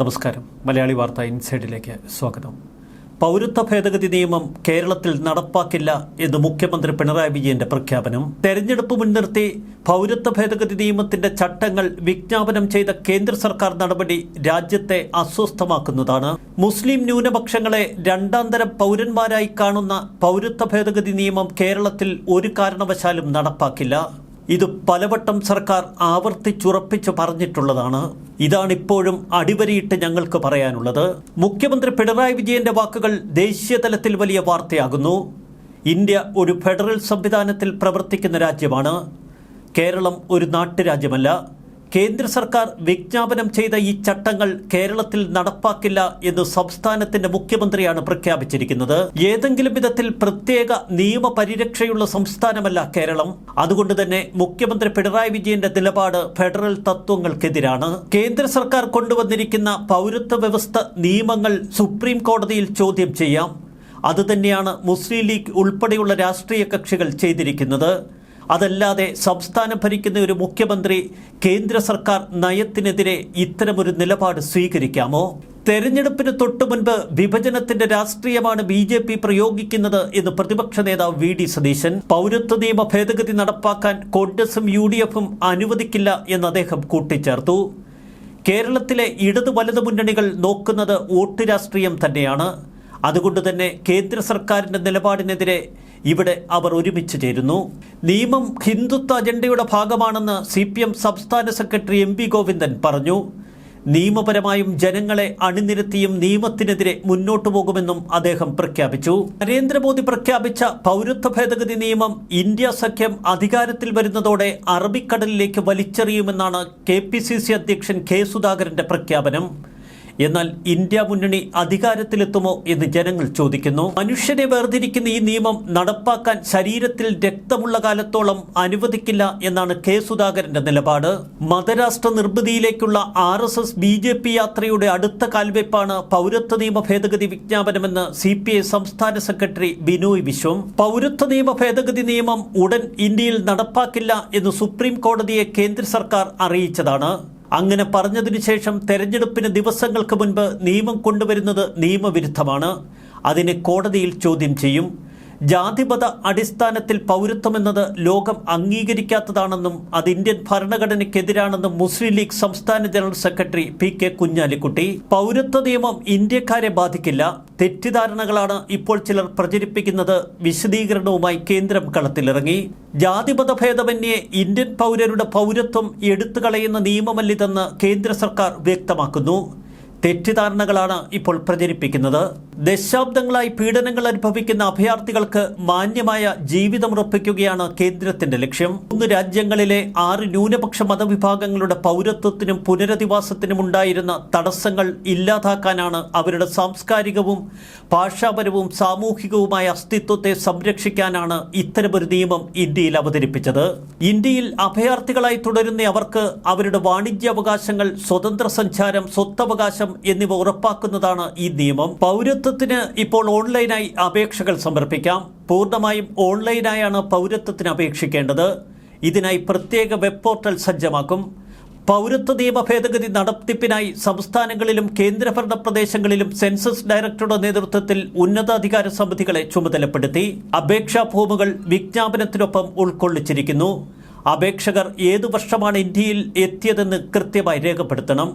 നമസ്കാരം. മലയാളി വാർത്ത ഇൻസൈഡിലേക്ക് സ്വാഗതം. പൗരത്വ ഭേദഗതി നിയമം കേരളത്തിൽ നടപ്പാക്കില്ല എന്ന് മുഖ്യമന്ത്രി പിണറായി വിജയന്റെ പ്രഖ്യാപനം. തെരഞ്ഞെടുപ്പ് മുൻനിർത്തി പൗരത്വ ഭേദഗതി നിയമത്തിന്റെ ചട്ടങ്ങൾ വിജ്ഞാപനം ചെയ്ത കേന്ദ്ര സർക്കാർ നടപടി രാജ്യത്തെ അസ്വസ്ഥമാക്കുന്നതാണ്. മുസ്ലിം ന്യൂനപക്ഷങ്ങളെ രണ്ടാം തരം പൗരന്മാരായി കാണുന്ന പൗരത്വ ഭേദഗതി നിയമം കേരളത്തിൽ ഒരു കാരണവശാലും നടപ്പാക്കില്ല. ഇത് പലവട്ടം സർക്കാർ ആവർത്തിച്ചുറപ്പിച്ചു പറഞ്ഞിട്ടുള്ളതാണ്. ഇതാണിപ്പോഴും അടിവരിയിട്ട് ഞങ്ങൾക്ക് പറയാനുള്ളത്. മുഖ്യമന്ത്രി പിണറായി വിജയന്റെ വാക്കുകൾ ദേശീയ തലത്തിൽ വലിയ വാർത്തയാകുന്നു. ഇന്ത്യ ഒരു ഫെഡറൽ സംവിധാനത്തിൽ പ്രവർത്തിക്കുന്ന രാജ്യമാണ്. കേരളം ഒരു നാട്ടുരാജ്യമല്ല. കേന്ദ്ര സർക്കാർ വിജ്ഞാപനം ചെയ്ത ഈ ചട്ടങ്ങൾ കേരളത്തിൽ നടപ്പാക്കില്ല എന്ന് സംസ്ഥാനത്തിന്റെ മുഖ്യമന്ത്രിയാണ് പ്രഖ്യാപിച്ചിരിക്കുന്നത്. ഏതെങ്കിലും വിധത്തിൽ പ്രത്യേക നിയമപരിരക്ഷയുള്ള സംസ്ഥാനമല്ല കേരളം. അതുകൊണ്ട് തന്നെ മുഖ്യമന്ത്രി പിണറായി വിജയന്റെ നിലപാട് ഫെഡറൽ തത്വങ്ങൾക്കെതിരാണ്. കേന്ദ്ര സർക്കാർ കൊണ്ടുവന്നിരിക്കുന്ന പൗരത്വ വ്യവസ്ഥ നിയമങ്ങൾ സുപ്രീം കോടതിയിൽ ചോദ്യം ചെയ്യാം. അതുതന്നെയാണ് മുസ്ലിം ലീഗ് ഉൾപ്പെടെയുള്ള രാഷ്ട്രീയ കക്ഷികൾ ചെയ്തിരിക്കുന്നത്. അതല്ലാതെ സംസ്ഥാനം ഭരിക്കുന്ന ഒരു മുഖ്യമന്ത്രി കേന്ദ്ര സർക്കാർ നയത്തിനെതിരെ ഇത്തരമൊരു നിലപാട് സ്വീകരിക്കാമോ? തെരഞ്ഞെടുപ്പിന് തൊട്ടു മുൻപ് വിഭജനത്തിന്റെ രാഷ്ട്രീയമാണ് ബി ജെ പി പ്രയോഗിക്കുന്നത് എന്ന് പ്രതിപക്ഷ നേതാവ് വി ഡി സതീശൻ. പൗരത്വ നിയമ ഭേദഗതി നടപ്പാക്കാൻ കോൺഗ്രസും യു ഡി എഫും അനുവദിക്കില്ല എന്ന് അദ്ദേഹം കൂട്ടിച്ചേർത്തു. കേരളത്തിലെ ഇടതു വലതു മുന്നണികൾ നോക്കുന്നത് വോട്ട് രാഷ്ട്രീയം തന്നെയാണ്. അതുകൊണ്ട് തന്നെ കേന്ദ്ര സർക്കാരിന്റെ നിലപാടിനെതിരെ ഇവിടെ അവർ ഒരുമിച്ച് ചേരുന്നു. നിയമം ഹിന്ദുത്വ അജണ്ടയുടെ ഭാഗമാണെന്ന് സി പി എം സംസ്ഥാന സെക്രട്ടറി എം പി ഗോവിന്ദൻ പറഞ്ഞു. നിയമപരമായും ജനങ്ങളെ അണിനിരത്തിയും നിയമത്തിനെതിരെ മുന്നോട്ടു പോകുമെന്നും അദ്ദേഹം പ്രഖ്യാപിച്ചു. നരേന്ദ്രമോദി പ്രഖ്യാപിച്ച പൗരത്വ ഭേദഗതി നിയമം ഇന്ത്യ സഖ്യം അധികാരത്തിൽ വരുന്നതോടെ അറബിക്കടലിലേക്ക് വലിച്ചെറിയുമെന്നാണ് കെ അധ്യക്ഷൻ കെ സുധാകരന്റെ പ്രഖ്യാപനം. എന്നാൽ ഇന്ത്യ മുന്നണി അധികാരത്തിലെത്തുമോ എന്ന് ജനങ്ങൾ ചോദിക്കുന്നു. മനുഷ്യനെ വേർതിരിക്കുന്ന ഈ നിയമം നടപ്പാക്കാൻ ശരീരത്തിൽ രക്തമുള്ള കാലത്തോളം അനുവദിക്കില്ല എന്നാണ് കെ സുധാകരന്റെ നിലപാട്. മതരാഷ്ട്ര നിർമ്മിതിയിലേക്കുള്ള R S S B J P യാത്രയുടെ അടുത്ത കാൽവെപ്പാണ് പൗരത്വ നിയമ ഭേദഗതി വിജ്ഞാപനമെന്ന് സി പി ഐ സംസ്ഥാന സെക്രട്ടറി ബിനോയ് വിശ്വം. പൗരത്വ നിയമ ഭേദഗതി നിയമം ഉടൻ ഇന്ത്യയിൽ നടപ്പാക്കില്ല എന്ന് സുപ്രീം കോടതിയെ കേന്ദ്ര സർക്കാർ അറിയിച്ചതാണ്. അങ്ങനെ പറഞ്ഞതിനു ശേഷം തെരഞ്ഞെടുപ്പിന് ദിവസങ്ങൾക്ക് മുൻപ് നിയമം കൊണ്ടുവരുന്നത് നിയമവിരുദ്ധമാണ്. അതിനെ കോടതിയിൽ ചോദ്യം ചെയ്യും. ജാതിമത അടിസ്ഥാനത്തിൽ പൗരത്വമെന്നത് ലോകം അംഗീകരിക്കാത്തതാണെന്നും അത് ഇന്ത്യൻ ഭരണഘടനയ്ക്കെതിരാണെന്നും മുസ്ലിം ലീഗ് സംസ്ഥാന general secretary P K Kunhalikutty. പൗരത്വ നിയമം ഇന്ത്യക്കാരെ ബാധിക്കില്ല. തെറ്റിദ്ധാരണകളാണ് ഇപ്പോൾ ചിലർ പ്രചരിപ്പിക്കുന്നത്. വിശദീകരണവുമായി കേന്ദ്രം കളത്തിലിറങ്ങി. ജാതിമത ഭേദമന്യേ ഇന്ത്യൻ പൗരരുടെ പൗരത്വം എടുത്തു കളയുന്ന നിയമമല്ലിതെന്ന് കേന്ദ്ര സർക്കാർ വ്യക്തമാക്കുന്നു. തെറ്റിദ്ധാരണകളാണ് ഇപ്പോൾ പ്രചരിപ്പിക്കുന്നത്. ദശാബ്ദങ്ങളായി പീഡനങ്ങൾ അനുഭവിക്കുന്ന അഭയാർത്ഥികൾക്ക് മാന്യമായ ജീവിതം ഉറപ്പിക്കുകയാണ് കേന്ദ്രത്തിന്റെ ലക്ഷ്യം. മൂന്ന് രാജ്യങ്ങളിലെ ആറ് ന്യൂനപക്ഷ മതവിഭാഗങ്ങളുടെ പൗരത്വത്തിനും പുനരധിവാസത്തിനും ഉണ്ടായിരുന്ന തടസ്സങ്ങൾ ഇല്ലാതാക്കാനാണ് അവരുടെ സാംസ്കാരികവും ഭാഷാപരവും സാമൂഹികവുമായ അസ്തിത്വത്തെ സംരക്ഷിക്കാനാണ് ഇത്തരമൊരു നിയമം ഇന്ത്യയിൽ അവതരിപ്പിച്ചത്. ഇന്ത്യയിൽ അഭയാർത്ഥികളായി തുടരുന്ന അവർക്ക് അവരുടെ വാണിജ്യാവകാശങ്ങൾ സ്വതന്ത്ര സഞ്ചാരം സ്വത്തവകാശം എന്നിവ ഉറപ്പാക്കുന്നതാണ് ഈ നിയമം. പൗരത്വത്തിന് ഇപ്പോൾ ഓൺലൈനായി അപേക്ഷകൾ സമർപ്പിക്കാം. പൂർണമായും ഓൺലൈനായാണ് പൗരത്വത്തിന് അപേക്ഷിക്കേണ്ടത്. ഇതിനായി പ്രത്യേക വെബ് പോർട്ടൽ സജ്ജമാക്കും. പൗരത്വ നിയമ ഭേദഗതി നടത്തിപ്പിനായി സംസ്ഥാനങ്ങളിലും കേന്ദ്രഭരണ പ്രദേശങ്ങളിലും സെൻസസ് ഡയറക്ടറുടെ നേതൃത്വത്തിൽ ഉന്നതാധികാര സമിതികളെ ചുമതലപ്പെടുത്തി അപേക്ഷാ ഫോമുകൾ വിജ്ഞാപനത്തിനൊപ്പം ഉൾക്കൊള്ളിച്ചിരിക്കുന്നു. അപേക്ഷകർ ഏതു വർഷമാണ് ഇന്ത്യയിൽ എത്തിയതെന്ന് കൃത്യമായി രേഖപ്പെടുത്തണം.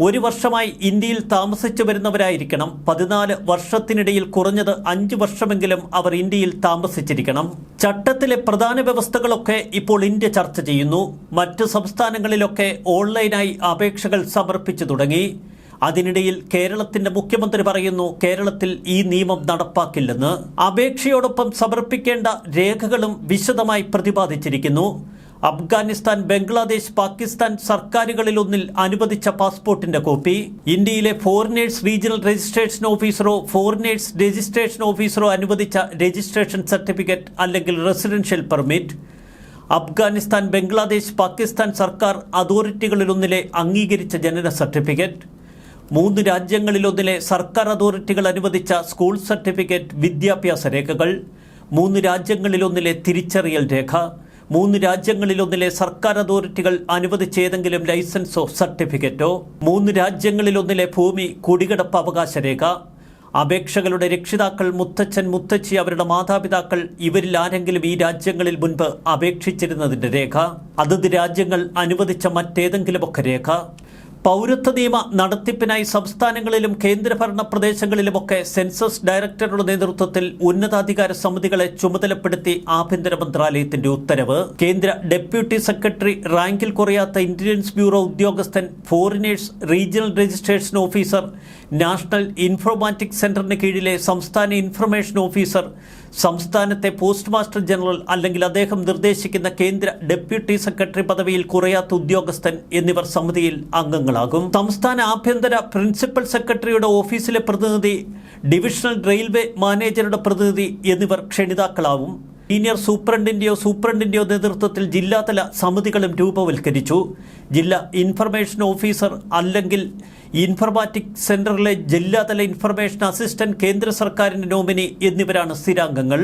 ഒരു വർഷമായി ഇന്ത്യയിൽ താമസിച്ചു വരുന്നവരായിരിക്കണം. പതിനാല് വർഷത്തിനിടയിൽ കുറഞ്ഞത് അഞ്ച് വർഷമെങ്കിലും അവർ ഇന്ത്യയിൽ താമസിച്ചിരിക്കണം. ചട്ടത്തിലെ പ്രധാന വ്യവസ്ഥകളൊക്കെ ഇപ്പോൾ ഇന്ത്യ ചർച്ച ചെയ്യുന്നു. മറ്റ് സംസ്ഥാനങ്ങളിലൊക്കെ ഓൺലൈനായി അപേക്ഷകൾ സമർപ്പിച്ചു തുടങ്ങി. അതിനിടയിൽ കേരളത്തിന്റെ മുഖ്യമന്ത്രി പറയുന്നു കേരളത്തിൽ ഈ നിയമം നടപ്പാക്കില്ലെന്ന്. അപേക്ഷയോടൊപ്പം സമർപ്പിക്കേണ്ട രേഖകളും വിശദമായി പ്രതിപാദിച്ചിരിക്കുന്നു. അഫ്ഗാനിസ്ഥാൻ ബംഗ്ലാദേശ് പാകിസ്ഥാൻ സർക്കാരുകളിലൊന്നിൽ അനുവദിച്ച പാസ്പോർട്ടിന്റെ കോപ്പി. ഇന്ത്യയിലെ ഫോറിനേഴ്സ് റീജിയണൽ രജിസ്ട്രേഷൻ ഓഫീസറോ ഫോറിനേഴ്സ് രജിസ്ട്രേഷൻ ഓഫീസറോ അനുവദിച്ച രജിസ്ട്രേഷൻ സർട്ടിഫിക്കറ്റ് അല്ലെങ്കിൽ റെസിഡൻഷ്യൽ പെർമിറ്റ് അഫ്ഗാനിസ്ഥാൻ ബംഗ്ലാദേശ് പാകിസ്ഥാൻ സർക്കാർ അതോറിറ്റികളിലൊന്നിലെ അംഗീകരിച്ച ജനന സർട്ടിഫിക്കറ്റ്. മൂന്ന് രാജ്യങ്ങളിലൊന്നിലെ സർക്കാർ അതോറിറ്റികൾ അനുവദിച്ച സ്കൂൾ സർട്ടിഫിക്കറ്റ് വിദ്യാഭ്യാസ രേഖകൾ. മൂന്ന് രാജ്യങ്ങളിലൊന്നിലെ തിരിച്ചറിയൽ രേഖ. മൂന്ന് രാജ്യങ്ങളിലൊന്നിലെ സർക്കാർ അതോറിറ്റികൾ അനുവദിച്ച ഏതെങ്കിലും ലൈസൻസോ സർട്ടിഫിക്കറ്റോ മൂന്ന് രാജ്യങ്ങളിലൊന്നിലെ ഭൂമി കുടികിടപ്പ് അവകാശ രേഖ അപേക്ഷകളുടെ രക്ഷിതാക്കൾ മുത്തച്ഛൻ മുത്തച്ഛി അവരുടെ മാതാപിതാക്കൾ ഇവരിൽ ആരെങ്കിലും ഈ രാജ്യങ്ങളിൽ മുൻപ് അപേക്ഷിച്ചിരുന്നതിന്റെ രേഖ അതത് രാജ്യങ്ങൾ അനുവദിച്ച മറ്റേതെങ്കിലുമൊക്കെ രേഖ പൗരത്വ നിയമ നടത്തിപ്പിനായി സംസ്ഥാനങ്ങളിലും കേന്ദ്രഭരണ പ്രദേശങ്ങളിലുമൊക്കെ സെൻസസ് ഡയറക്ടറുടെ നേതൃത്വത്തിൽ ഉന്നതാധികാര സമിതികളെ ചുമതലപ്പെടുത്തി ആഭ്യന്തര മന്ത്രാലയത്തിന്റെ ഉത്തരവ്. കേന്ദ്ര ഡെപ്യൂട്ടി സെക്രട്ടറി റാങ്കിൽ കുറയാത്ത ഇന്റലിജൻസ് ബ്യൂറോ ഉദ്യോഗസ്ഥൻ foreigners regional registration officer national informatic സെന്ററിന് കീഴിലെ സംസ്ഥാന ഇൻഫർമേഷൻ ഓഫീസർ സംസ്ഥാനത്തെ പോസ്റ്റ് മാസ്റ്റർ ജനറൽ അല്ലെങ്കിൽ അദ്ദേഹം നിർദ്ദേശിക്കുന്ന കേന്ദ്ര ഡെപ്യൂട്ടി സെക്രട്ടറി പദവിയിൽ കുറയാത്ത ഉദ്യോഗസ്ഥൻ എന്നിവർ സമിതിയിൽ അംഗങ്ങളാകും. സംസ്ഥാന ആഭ്യന്തര പ്രിൻസിപ്പൽ സെക്രട്ടറിയുടെ ഓഫീസിലെ പ്രതിനിധി ഡിവിഷണൽ റെയിൽവേ മാനേജറുടെ പ്രതിനിധി എന്നിവർ ക്ഷണിതാക്കളാവും. സീനിയർ സൂപ്രണ്ടിന്റെയോ സൂപ്രണ്ടിന്റെയോ നേതൃത്വത്തിൽ ജില്ലാതല സമിതികളും രൂപവൽക്കരിച്ചു. ജില്ലാ ഇൻഫർമേഷൻ ഓഫീസർ അല്ലെങ്കിൽ ഇൻഫർമാറ്റിക് സെന്ററിലെ ജില്ലാതല ഇൻഫർമേഷൻ അസിസ്റ്റന്റ് കേന്ദ്ര സർക്കാരിന്റെ നോമിനി എന്നിവരാണ് സ്ഥിരാംഗങ്ങൾ.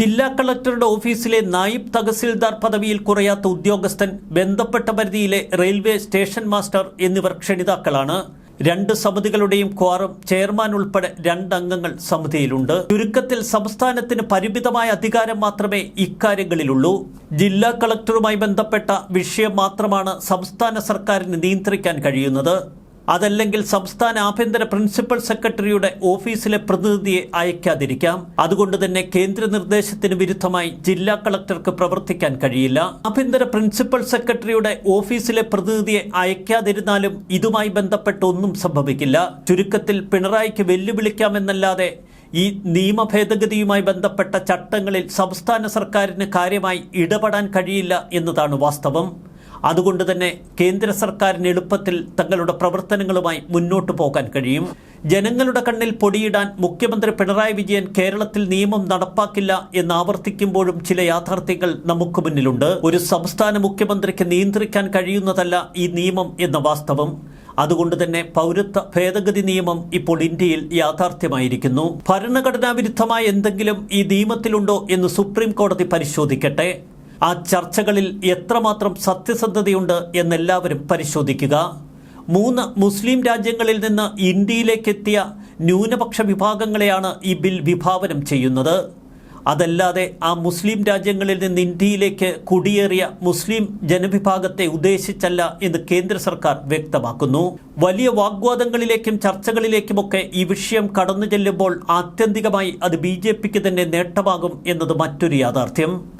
ജില്ലാ കളക്ടറുടെ ഓഫീസിലെ നായിബ് തഹസിൽദാർ പദവിയിൽ കുറയാത്ത ഉദ്യോഗസ്ഥൻ ബന്ധപ്പെട്ട പരിധിയിലെ റെയിൽവേ സ്റ്റേഷൻ മാസ്റ്റർ എന്നിവർ ക്ഷണിതാക്കളാണ്. രണ്ട് സമിതികളുടെയും ക്വാറം ചെയർമാൻ ഉൾപ്പെടെ രണ്ട് അംഗങ്ങൾ സമിതിയിലുണ്ട്. ചുരുക്കത്തിൽ സംസ്ഥാനത്തിന് പരിമിതമായ അധികാരം മാത്രമേ ഇക്കാര്യങ്ങളിലുള്ളൂ. ജില്ലാ കളക്ടറുമായി ബന്ധപ്പെട്ട വിഷയം മാത്രമാണ് സംസ്ഥാന സർക്കാരിന് നിയന്ത്രിക്കാൻ കഴിയുന്നത്. അതല്ലെങ്കിൽ സംസ്ഥാന ആഭ്യന്തര പ്രിൻസിപ്പൽ സെക്രട്ടറിയുടെ ഓഫീസിലെ പ്രതിനിധിയെ അയക്കാതിരിക്കാം. അതുകൊണ്ട് തന്നെ കേന്ദ്ര നിർദ്ദേശത്തിന് വിരുദ്ധമായി ജില്ലാ കളക്ടർക്ക് പ്രവർത്തിക്കാൻ കഴിയില്ല. ആഭ്യന്തര പ്രിൻസിപ്പൽ സെക്രട്ടറിയുടെ ഓഫീസിലെ പ്രതിനിധിയെ അയക്കാതിരുന്നാലും ഇതുമായി ബന്ധപ്പെട്ട് ഒന്നും സംഭവിക്കില്ല. ചുരുക്കത്തിൽ പിണറായിക്ക് വെല്ലുവിളിക്കാമെന്നല്ലാതെ ഈ നിയമ ഭേദഗതിയുമായി ബന്ധപ്പെട്ട ചട്ടങ്ങളിൽ സംസ്ഥാന സർക്കാരിന് കാര്യമായി ഇടപെടാൻ കഴിയില്ല എന്നതാണ് വാസ്തവം. അതുകൊണ്ട് തന്നെ കേന്ദ്ര സർക്കാരിന് എളുപ്പത്തിൽ തങ്ങളുടെ പ്രവർത്തനങ്ങളുമായി മുന്നോട്ടു പോകാൻ കഴിയും. ജനങ്ങളുടെ കണ്ണിൽ പൊടിയിടാൻ മുഖ്യമന്ത്രി പിണറായി വിജയൻ കേരളത്തിൽ നിയമം നടപ്പാക്കില്ല എന്ന് ആവർത്തിക്കുമ്പോഴും ചില യാഥാർത്ഥ്യങ്ങൾ നമുക്ക് മുന്നിലുണ്ട്. ഒരു സംസ്ഥാന മുഖ്യമന്ത്രിക്ക് നിയന്ത്രിക്കാൻ കഴിയുന്നതല്ല ഈ നിയമം എന്ന വാസ്തവം. അതുകൊണ്ട് തന്നെ പൗരത്വ ഭേദഗതി നിയമം ഇപ്പോൾ ഇന്ത്യയിൽ യാഥാർത്ഥ്യമായിരിക്കുന്നു. ഭരണഘടനാ വിരുദ്ധമായ എന്തെങ്കിലും ഈ നിയമത്തിലുണ്ടോ എന്ന് സുപ്രീം കോടതി പരിശോധിക്കട്ടെ. ആ ചർച്ചകളിൽ എത്രമാത്രം സത്യസന്ധതയുണ്ട് എന്നെല്ലാവരും പരിശോധിക്കുക. മൂന്ന് മുസ്ലിം രാജ്യങ്ങളിൽ നിന്ന് ഇന്ത്യയിലേക്കെത്തിയ ന്യൂനപക്ഷ വിഭാഗങ്ങളെയാണ് ഈ ബിൽ വിഭാവനം ചെയ്യുന്നത്. അതല്ലാതെ ആ മുസ്ലിം രാജ്യങ്ങളിൽ നിന്ന് ഇന്ത്യയിലേക്ക് കുടിയേറിയ മുസ്ലിം ജനവിഭാഗത്തെ ഉദ്ദേശിച്ചല്ല എന്ന് കേന്ദ്ര സർക്കാർ വ്യക്തമാക്കുന്നു. വലിയ വാഗ്വാദങ്ങളിലേക്കും ചർച്ചകളിലേക്കുമൊക്കെ ഈ വിഷയം കടന്നു ചെല്ലുമ്പോൾ ആത്യന്തികമായി അത് ബി തന്നെ നേട്ടമാകും എന്നത് മറ്റൊരു യാഥാർത്ഥ്യം.